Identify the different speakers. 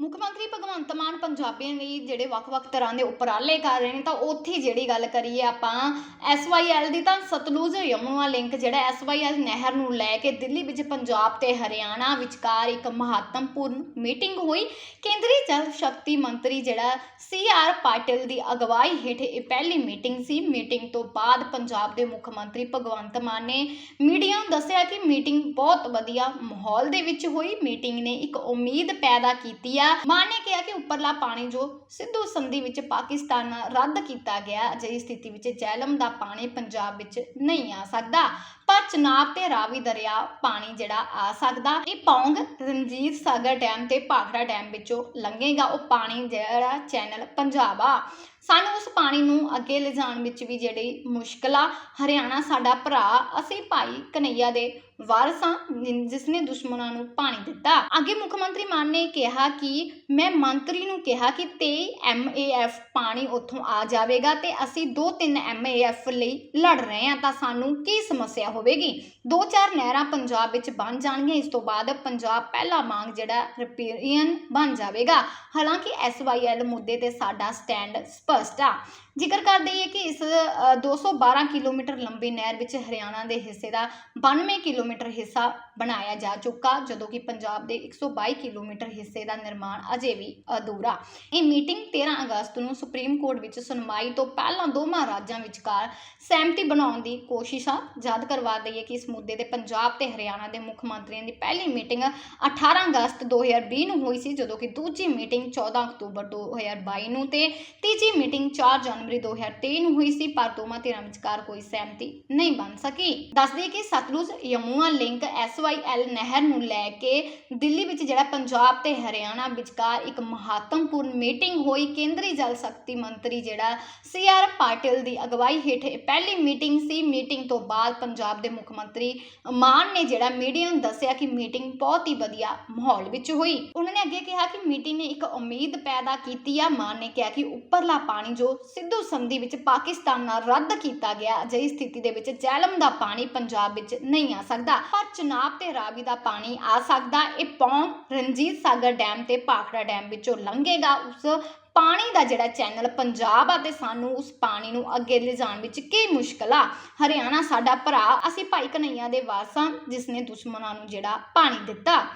Speaker 1: ਮੁੱਖ ਮੰਤਰੀ ਭਗਵੰਤ ਮਾਨ ਪੰਜਾਬੀਆਂ ਲਈ ਜਿਹੜੇ ਵੱਖ-ਵੱਖ ਤਰ੍ਹਾਂ ਦੇ ਉਪਰਾਲੇ ਕਰ ਰਹੇ ਨੇ, ਤਾਂ ਉੱਥੇ ਜਿਹੜੀ ਗੱਲ ਕਰੀਏ ਆਪਾਂ SYL ਦੀ ਤਾਂ ਸਤਲੁਜ ਯਮੁਨਾ ਲਿੰਕ ਜਿਹੜਾ SYL ਨਹਿਰ ਨੂੰ ਲੈ ਕੇ ਦਿੱਲੀ ਵਿੱਚ ਪੰਜਾਬ ਤੇ ਹਰਿਆਣਾ ਵਿਚਕਾਰ ਇੱਕ ਮਹੱਤਵਪੂਰਨ ਮੀਟਿੰਗ ਹੋਈ। ਕੇਂਦਰੀ ਜਲ ਸ਼ਕਤੀ ਮੰਤਰੀ ਜਿਹੜਾ ਸੀ ਆਰ ਪਾਟਿਲ ਦੀ ਅਗਵਾਈ ਹੇਠ ਇਹ ਪਹਿਲੀ ਮੀਟਿੰਗ ਸੀ। ਮੀਟਿੰਗ ਤੋਂ ਬਾਅਦ ਪੰਜਾਬ ਦੇ ਮੁੱਖ ਮੰਤਰੀ ਭਗਵੰਤ ਮਾਨ ਨੇ ਮੀਡੀਆ ਨੂੰ ਦੱਸਿਆ ਕਿ ਮੀਟਿੰਗ ਬਹੁਤ ਵਧੀਆ ਮਾਹੌਲ ਦੇ ਵਿੱਚ ਹੋਈ। ਮੀਟਿੰਗ ਨੇ ਇੱਕ ਉਮੀਦ ਪੈਦਾ ਕੀਤੀ ਆ ਮਾਨ ਨੇ ਕਿਹਾ ਕਿ ਉੱਪਰਲਾ ਪਾਣੀ ਜੋ ਸਿੱਧੂ ਸੰਧੀ ਵਿੱਚ ਪਾਕਿਸਤਾਨ ਨਾਲ ਰੱਦ ਕੀਤਾ ਗਿਆ, ਅਜਿਹੀ ਸਥਿਤੀ ਵਿੱਚ ਜੈਲਮ ਦਾ ਪਾਣੀ ਪੰਜਾਬ ਵਿੱਚ ਨਹੀਂ ਆ ਸਕਦਾ। ਪਰ ਚਨਾਬ ਤੇ ਰਾਵੀ ਦਰਿਆ ਪਾਣੀ ਜਿਹੜਾ ਆ ਸਕਦਾ। ਇਹ ਪੌਂਗ ਰਣਜੀਤ ਸਾਗਰ ਡੈਮ ਤੇ ਭਾਖੜਾ ਡੈਮ ਵਿੱਚੋਂ ਲੰਘੇਗਾ। ਉਹ ਪਾਣੀ ਜਿਹੜਾ ਚੈਨਲ ਪੰਜਾਬ ਆ। ਸਾਨੂੰ ਉਸ ਪਾਣੀ ਨੂੰ ਅੱਗੇ ਲਿਜਾਣ ਵਿੱਚ ਵੀ ਜਿਹੜੀ ਮੁਸ਼ਕਲ ਆ, ਹਰਿਆਣਾ ਸਾਡਾ ਭਰਾ, ਅਸੀਂ ਭਾਈ ਕਨਈਆ ਦੇ ਵਾਰਸ ਹਾਂ ਜਿਸ ਨੇ ਦੁਸ਼ਮਣਾਂ ਨੂੰ ਪਾਣੀ ਦਿੱਤਾ। ਅੱਗੇ ਮੁੱਖ ਮੰਤਰੀ ਮਾਨ ਨੇ ਕਿਹਾ ਕਿ, ਮੈਂ ਮੰਤਰੀ ਨੂੰ ਕਿਹਾ ਕਿ 23 ਐਮਏਐਫ ਪਾਣੀ ਉੱਥੋਂ ਆ ਜਾਵੇਗਾ ਤੇ ਅਸੀਂ 2-3 ਐਮਏਐਫ ਲਈ ਲੜ ਰਹੇ ਹਾਂ, ਤਾਂ ਸਾਨੂੰ ਕੀ ਸਮੱਸਿਆ ਹੋਵੇਗੀ? ਦੋ ਚਾਰ ਨਹਿਰਾਂ ਪੰਜਾਬ ਵਿੱਚ ਬਣ ਜਾਣਗੀਆਂ, ਇਸ ਤੋਂ ਬਾਅਦ ਪੰਜਾਬ ਪਹਿਲਾ ਮੰਗ ਜਿਹੜਾ ਰਿਪੇਰੀਅਨ ਬਣ ਜਾਵੇਗਾ। ਹਾਲਾਂਕਿ ਐਸਵਾਈਐਲ ਮੁੱਦੇ ਤੇ ਸਾਡਾ ਸਟੈਂਡ ਸਪਸ਼ਟ ਆ ਜ਼ਿਕਰ ਕਰ ਦਈਏ ਕਿ ਇਸ ਅ, 212 ਕਿਲੋਮੀਟਰ ਲੰਬੀ ਨਹਿਰ ਵਿੱਚ ਹਰਿਆਣਾ ਦੇ ਹਿੱਸੇ ਦਾ 92 ਕਿਲੋਮੀਟਰ ਹਿੱਸਾ ਬਣਾਇਆ ਜਾ ਚੁੱਕਾ ਜਦੋਂ ਕਿ ਪੰਜਾਬ ਦੇ 122 ਕਿਲੋਮੀਟਰ ਹਿੱਸੇ ਦਾ ਨਿਰਮਾਣ ਅਜੇ ਵੀ ਅਧੂਰਾ। ਇਹ ਮੀਟਿੰਗ 13 ਅਗਸਤ ਨੂੰ ਸੁਪਰੀਮ ਕੋਰਟ ਵਿੱਚ ਸੁਣਵਾਈ ਤੋਂ ਪਹਿਲਾਂ ਦੋਵਾਂ ਰਾਜਾਂ ਵਿਚਕਾਰ ਸਹਿਮਤੀ ਬਣਾਉਣ ਦੀ ਕੋਸ਼ਿਸ਼ ਆ। ਯਾਦ ਕਰਵਾ ਦਈਏ ਕਿ ਇਸ ਮੁੱਦੇ ਤੇ ਪੰਜਾਬ ਤੇ ਹਰਿਆਣਾ ਦੇ ਮੁੱਖ ਮੰਤਰੀਆਂ ਦੀ ਪਹਿਲੀ ਮੀਟਿੰਗ 18 ਅਗਸਤ 2020 ਨੂੰ ਹੋਈ ਸੀ ਜਦੋਂ ਕਿ ਦੂਜੀ ਮੀਟਿੰਗ 14 ਅਕਤੂਬਰ 2022 ਨੂੰ ਤੇ ਤੀਜੀ ਮੀਟਿੰਗ 4 ਜਨਵਰੀ 2023 ਨੂੰ ਹੋਈ ਸੀ ਪਰ ਦੋਵਾਂ ਧਿਰਾਂ ਵਿਚਕਾਰ ਕੋਈ ਸਹਿਮਤੀ ਨਹੀਂ ਬਣ ਸਕੀ। ਦੱਸ ਕਿ ਸਤਲੁਜ ਯਮੁਨਾ ਲਿੰਕ SYL ਨਹਿਰ ਨੂੰ ਲੈ ਕੇ ਦਿੱਲੀ ਵਿੱਚ ਜਿਹੜਾ ਪੰਜਾਬ ਤੇ ਹਰਿਆਣਾ ਵਿਚਕਾਰ ਇੱਕ ਮਹੱਤਵਪੂਰਨ ਮੀਟਿੰਗ ਹੋਈ। ਕੇਂਦਰੀ ਜਲ ਸ਼ਕਤੀ ਮੰਤਰੀ ਜਿਹੜਾ ਸੀ ਆਰ ਪਾਟਿਲ ਦੀ ਅਗਵਾਈ ਹੇਠ ਇਹ ਪਹਿਲੀ ਮੀਟਿੰਗ ਸੀ। ਮੀਟਿੰਗ ਤੋਂ ਬਾਅਦ ਪੰਜਾਬ ਦੇ ਮੁੱਖ ਮੰਤਰੀ ਮਾਨ ਨੇ ਜਿਹੜਾ ਮੀਡੀਆ ਨੂੰ ਦੱਸਿਆ ਕਿ ਮੀਟਿੰਗ ਬਹੁਤ ਹੀ ਵਧੀਆ ਮਾਹੌਲ ਵਿੱਚ ਹੋਈ। ਉਹਨਾਂ ਨੇ ਅੱਗੇ ਕਿਹਾ ਕਿ ਮੀਟਿੰਗ ਨੇ ਇੱਕ ਉਮੀਦ ਪੈਦਾ ਕੀਤੀ ਆ। ਮਾਨ ਨੇ ਕਿਹਾ ਕਿ ਉੱਪਰਲਾ ਪਾਣੀ ਜੋ ਸਿੱਧੂ ਸੰਧੀ ਵਿੱਚ ਪਾਕਿਸਤਾਨ ਨਾਲ ਰੱਦ ਕੀਤਾ ਗਿਆ। ਅਜਿਹੀ ਸਥਿਤੀ ਦੇ ਵਿੱਚ ਜੈਲਮ ਦਾ ਪਾਣੀ ਪੰਜਾਬ ਵਿੱਚ ਨਹੀਂ ਆ ਸਕਦਾ। ਪਰ ਚਨਾਬ ਤੇ ਰਾਵੀ ਦਾ ਪਾਣੀ ਆ ਸਕਦਾ। ਇਹ ਪੌਂਗ ਰਣਜੀਤ ਸਾਗਰ ਡੈਮ ਤੇ ਭਾਖੜਾ ਡੈਮ ਵਿੱਚੋਂ ਲੰਘੇਗਾ। ਉਸ ਪਾਣੀ ਦਾ ਜਿਹੜਾ ਚੈਨਲ ਪੰਜਾਬ ਆ ਤੇ ਸਾਨੂੰ ਉਸ ਪਾਣੀ ਨੂੰ ਅੱਗੇ ਲਿਜਾਣ ਵਿੱਚ ਕੀ ਮੁਸ਼ਕਲ ਆ? ਹਰਿਆਣਾ ਸਾਡਾ ਭਰਾ, ਅਸੀਂ ਭਾਈ ਕਨਈਆ ਦੇ ਵਾਰਸਾਂ ਜਿਸ ਨੇ ਦੁਸ਼ਮਣਾਂ ਨੂੰ ਜਿਹੜਾ ਪਾਣੀ ਦਿੱਤਾ।